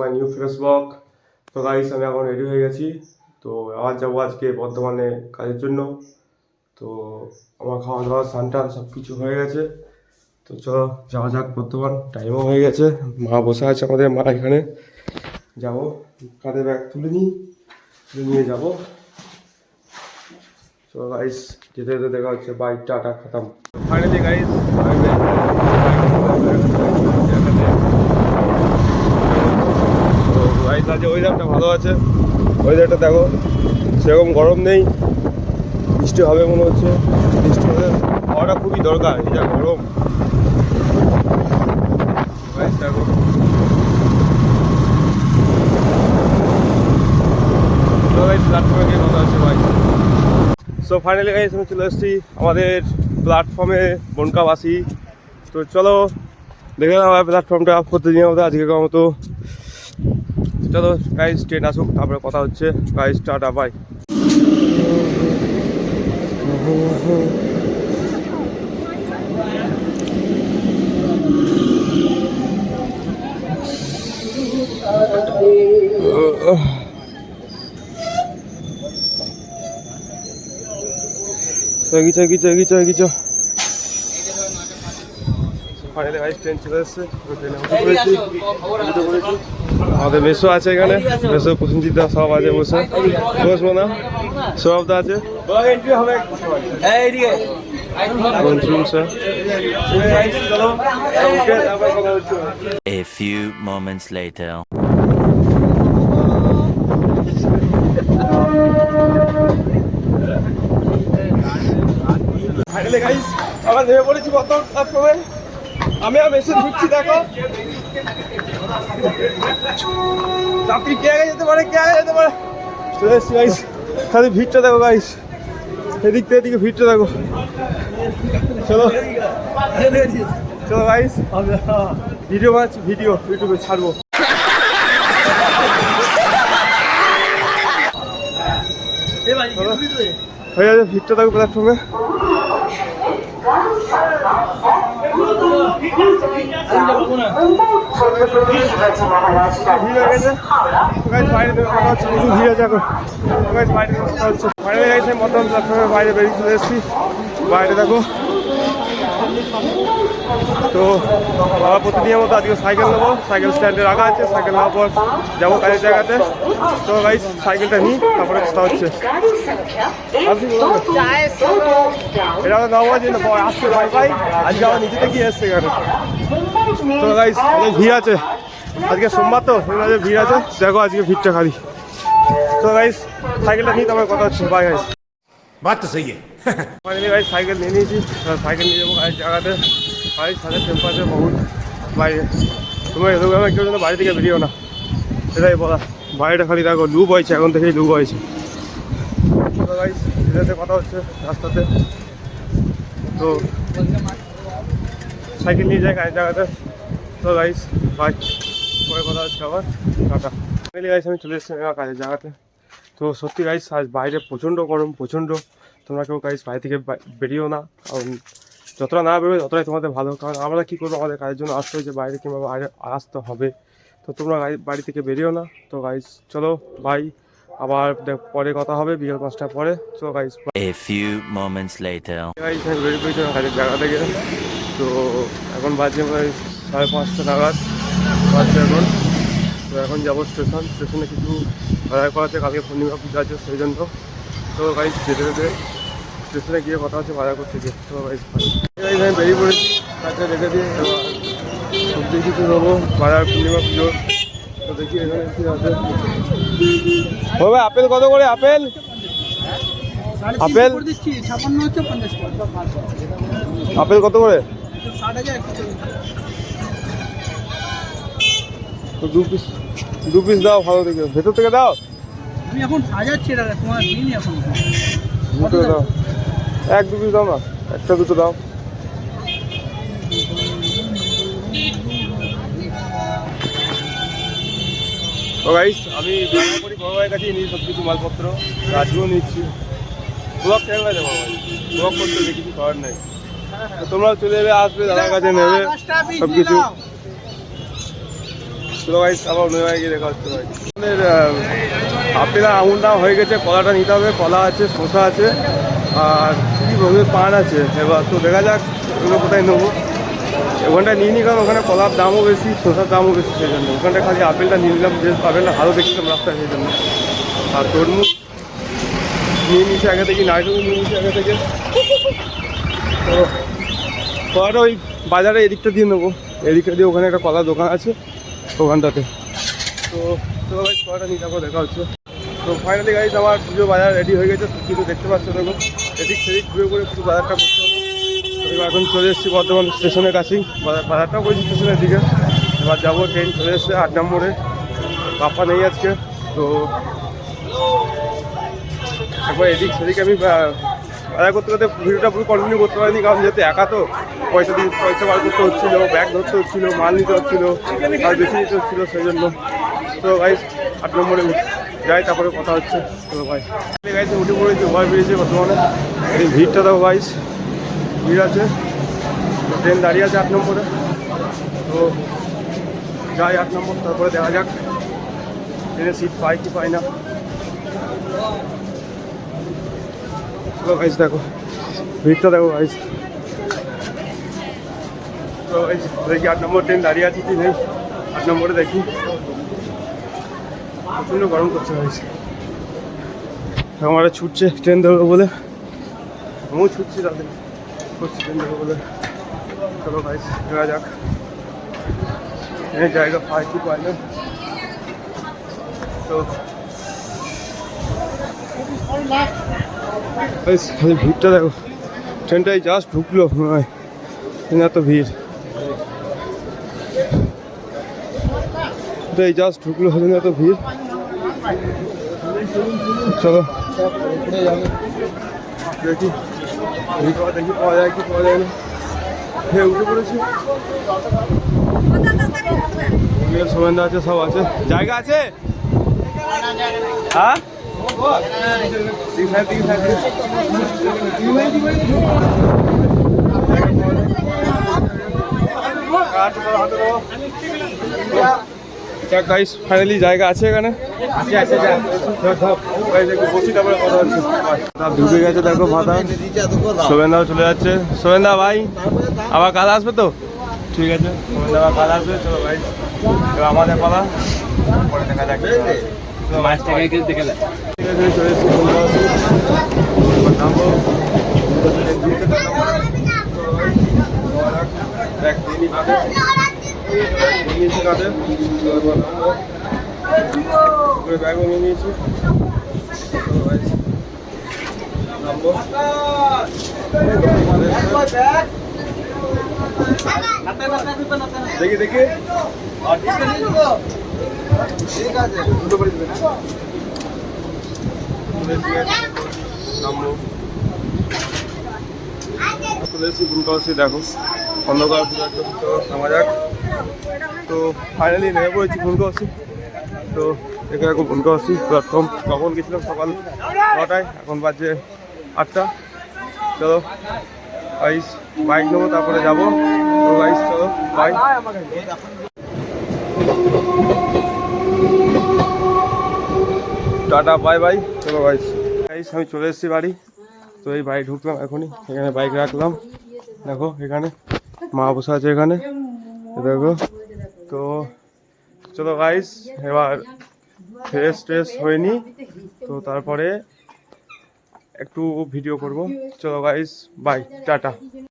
মাই new blog তো guys আমি এখন রেডি হয়ে গেছি। তো আবার যাব আজকে বর্ধমানে কাজের জন্য। তো আমার খাওয়া দাওয়া স্নান টান সব কিছু হয়ে গেছে। তো চলো, যাওয়া যাক বর্ধমান। টাইমও হয়ে গেছে। মা বসে আছে আমাদের, মা এখানে। যাব, কাঁধে ব্যাগ তুলে নিই, তুলে নিয়ে যাব। চলো গাইস যেতে যেতে দেখা হচ্ছে। বাইক টাটা, খতম। ফাইনালি গাইস গাইস ওয়েদারটা ভালো আছে। ওয়েদারটা দেখো, সেরকম গরম নেই, বৃষ্টি হবে মনে হচ্ছে। বৃষ্টি হলে হওয়াটা খুবই দরকার, এই যা গরম। দেখো। প্ল্যাটফর্মে গিয়ে কথা হচ্ছে ভাই সো ফাইনালি গাইস আমি চলে এসেছি আমাদের প্ল্যাটফর্মে বনকাবাসী। তো চলো, দেখে নাও প্ল্যাটফর্মটা প্রতিদিনের মতো আজকে মতো। চলো গাইস ট্রেন আসুক তারপরে কথা হচ্ছে। গাইস টাটা বাই গিচা গিচা গিচা গিচা ফাইনালি গাইস ট্রেন চলে এসছে। ট্রেনে উঠে উঠে পড়েছি। আমাদের মেসো আছে এখানে। মেসো প্রসেনজিৎ দা সব আছে বসে। বসবো না সৌরভ দা আছে। তারপর A few moments later. Finally guys আমরা নেমে পড়েছি কত প্ল্যাটফর্মে আমি আর মেসে ঢুকছি দেখো। যাত্রী কে আগে যেতে পারে কে আগে যেতে পারে? চলে এসছি গাইস খালি ভিড়টা দেখো গাইস এদিক থেকে এদিকে ভিড়টা দেখো। চলো। চলো গাইস ভিডিও বানাচ্ছি ভিডিও ইউটিউবে ছাড়বো। হয়ে যাবে ভিড়টা দেখো প্ল্যাটফর্মে ভিড় হয়ে গেছে গাইস বাইরে থেকে কথা হচ্ছে প্রচুর ভিড় আছে এখন গাইস বাইরে থেকে কথা হচ্ছে বাইরে গেছে বাইরে বেরিয়ে চলে এসেছি বাইরে দেখো তো আবার প্রতিদিনের মতো আজকে সাইকেল নেব সাইকেল স্ট্যান্ডে রাখা আছে সাইকেল নেওয়ার পর যাব কাজের জায়গাতে তো গাইস সাইকেলটা নিই তারপরে কথা হচ্ছে এটা তো যে আসছে ভাই ভাই আজকে আমার নিজে থেকে এসছে এখানে। তো গাইস অনেক ভিড় আছে। আজকে সোমবার তো ভিড় আছে। দেখো আজকে ভিড়টা খালি। তো গাইস সাইকেলটা নিয়ে তোমার কথা হচ্ছে। বাই গাইস বাদ তো সেই গাইস সাইকেল নিয়ে নিয়েছি। সাইকেল নিয়ে যাব গাইস জায়গাতে। গাইস সাইকেল টেম্পারেচার বহুত। বাইরে তোমার এরকম কেউ যেন বাড়ি থেকে বেরিয়েও না। সেটাই বলা। বাইরেটা খালি দেখো লুপ হয়েছে। এখন থেকেই লুপ হয়েছে। তো গাইস কথা হচ্ছে রাস্তাতে। তো সাইকেল নিয়ে যায় গাড়ির জায়গাতে। তো গাইস বাই পরে কথা হচ্ছে আবার। টাটা। ফ্যামিলি গাইস আমি চলে এসেছি আমার কাজের জায়গাতে। তো সত্যি গাইস আজ বাইরে প্রচণ্ড গরম প্রচণ্ড। তোমরা কেউ গাইস বাড়ি থেকে বেরিয়েও না। কারণ যতটা না বেরোবে ততটাই তোমাদের ভালো। কারণ আমরা কী করব? আমাদের কাজের জন্য আসতে হয়েছে। বাইরে কিংবা বাইরে আসতে হবে। তো তোমরা বাড়ি থেকে বেরিয়েও না। তো গাইস চলো বাই আবার পরে কথা হবে বিকেল পাঁচটার পরে। চলো guys A few moments later. Guys আমি বেরিয়ে পড়েছি আমার কাজের জায়গা থেকে তো এখন বাজে প্রায় সাড়ে পাঁচটা নাগাদ বাজছে এখন। তো এখন যাব স্টেশন। স্টেশনে কিছু ভাড়া করা আছে কালকে পূর্ণিমা পুজো আছে সেই জন্য। তো গাইজ যেতে যেতে স্টেশনে গিয়ে কথা হচ্ছে ভাড়া করতে গিয়ে। তো গাইজ আমি বেরিয়ে পড়েছি কাছে রেখে দিয়ে এবার সবজি কিছু নেব বাজার পূর্ণিমা পুজো। তো দেখি এখানে কি আছে। ও ভাই আপেল কত করে? আপেল? আপেল? পঞ্চাশ টাকা আপেল কত করে? দু পিস দু পিস দাও ভালো থেকে ভেতর থেকে দাও। আমি এখন সাজাচ্ছি এটা তোমার এখন। দুটো দাও? এক দু পিস দাও না। একটা দুটো দাও। তো গাইস আমি করি বড় ভাইয়ের কাছেই নিই সব কিছু মালপত্র। রাজুও নিচ্ছি। ব্লগ কেন গেছে ভাই ব্লগ করতে কিছু করার নাই। তো তোমরা চলে যাবে, আসবে, দাদার কাছে নেবে সব কিছু আবার ভাই। আমাদের আপেল আর দাম হয়ে গেছে, কলাটা নিতে হবে, কলা আছে, শসা আছে, আর কি রঙের পান আছে। এবার তো দেখা যাক, এগুলো কোথায় নেব। ওখানটা নিয়ে নিই কারণ ওখানে কলার দামও বেশি, শসার দামও বেশি, সেই জন্য। ওখানটা খালি আপেলটা নিয়ে নিলাম, বেশ আপেলটা ভালো দেখছিলাম রাস্তায়, সেই জন্য। আর তরমুজ নিয়ে নিয়েছি আগে থেকে, নারকেল নিয়ে নিয়েছি আগে থেকে। তো কলাটা ওই বাজারে এদিকটা দিয়ে নেব। এদিকটা দিয়ে ওখানে একটা কলার দোকান আছে ওখানটাতে। তো ভাই কলাটা নিয়ে যাব, দেখা হচ্ছে। তো ফাইনালি গাড়ি আমার পুজো বাজার রেডি হয়ে গেছে কিন্তু দেখতে পাচ্ছ দেখো এদিক সেদিক ঘুরে ঘুরে পুরো বাজারটা করতে হবে। এখন চলে এসেছি বর্ধমান স্টেশনের কাছেই বাজার বাজারটাও করেছি স্টেশনের দিকে। এবার যাব ট্রেন, চলে এসছে আট নম্বরে। পাপা নেই আজকে, তো একবার এদিক সেদিক আমি বাজার করতে করতে ভিডিওটা পুরো কন্টিনিউ করতে পারিনি, কারণ যেহেতু একা তো পয়সা দিয়ে পয়সা বার করতে হচ্ছিল, ব্যাগ ধরতে হচ্ছিল, মাল নিতে হচ্ছিল, আর বেশি নিতে হচ্ছিল সেই জন্য তো ভাই, আট নম্বরে যাই, তারপরে কথা হচ্ছে। তো ভাই গাইছে উঠে পড়েছে ওভার বেরিয়েছে বর্তমানে। এই ভিড়টা দাও গাইস ভিড় আছে। ট্রেন দাঁড়িয়ে আছে আট নম্বরে। তো যাই, আট নম্বর, তারপরে দেখা যাক। ট্রেনে সিট পাই কি পাই না। তো গাইস দেখো, ভিড়টা দেখো গাইস তো দেখি আট নম্বর ট্রেন দাঁড়িয়ে আছে কি নেই? আট নম্বরে দেখি। প্রচণ্ড গরম করছে গাইস আমরা ছুটছে ট্রেন ধরবো বলে। আমিও ছুটছি তাদের। করছি ট্রেন ধরবো বলে। চলো গাইস দেখা যাক। ট্রেনের জায়গা পাই পাই না। তো খালি ভিড়টা দেখো। ট্রেনটাই জাস্ট ঢুকলো মনে হয়। এত ভিড়। এই জাস্ট ঢুকলো সেদিন এত ভিড়। চলো। দেখি। দেখি পাওয়া যায় কি পাওয়া যায় না। হ্যাঁ উঠে পড়েছি। সোমেন্দা সব আছে। জায়গা আছে? হ্যাঁ? যাক গাইস ফাইনালি জায়গা আছে এখানে? বসি তারপরে কথা হচ্ছে ঢুকে গেছে দেখো মাথা। শোভেনদাও চলে যাচ্ছে। শোভেনদা ভাই আবার কাল আসবে তো? ঠিক আছে শোভেনদা আবার কাল আসবে। চলো ভাই। এবার আমাদের পালা। পরে দেখা যাক। মাছ থেকে দেখে ঠিক আছে চলে এসেছি দেখি দেখি। এসেছি গুনকাওসি দেখো অন্ধকার পুরো একদম নামা যাক তো ফাইনালি নেমে পড়েছি গুনকাওসি তো এখানে এখন গুনকাওসি প্ল্যাটফর্ম কখন গেছিলাম? সকাল নটায়। এখন বাজে আটটা। চলো বাইশ বাইক নেব, তারপরে যাব। তো বাইশ চলো বাই টাটা বাই বাই চলো বাইশ গাইস আমি চলে এসেছি বাড়ি। তো এই বাড়ি ঢুকলাম এখনই। এখানে বাইক রাখলাম। দেখো, এখানে মা বসে আছে এখানে। দেখো, তো চলো গাইস এবার ফ্রেশ ট্রেশ হয়নি তো তারপরে একটু ভিডিও করব। চলো গাইস বাই টাটা।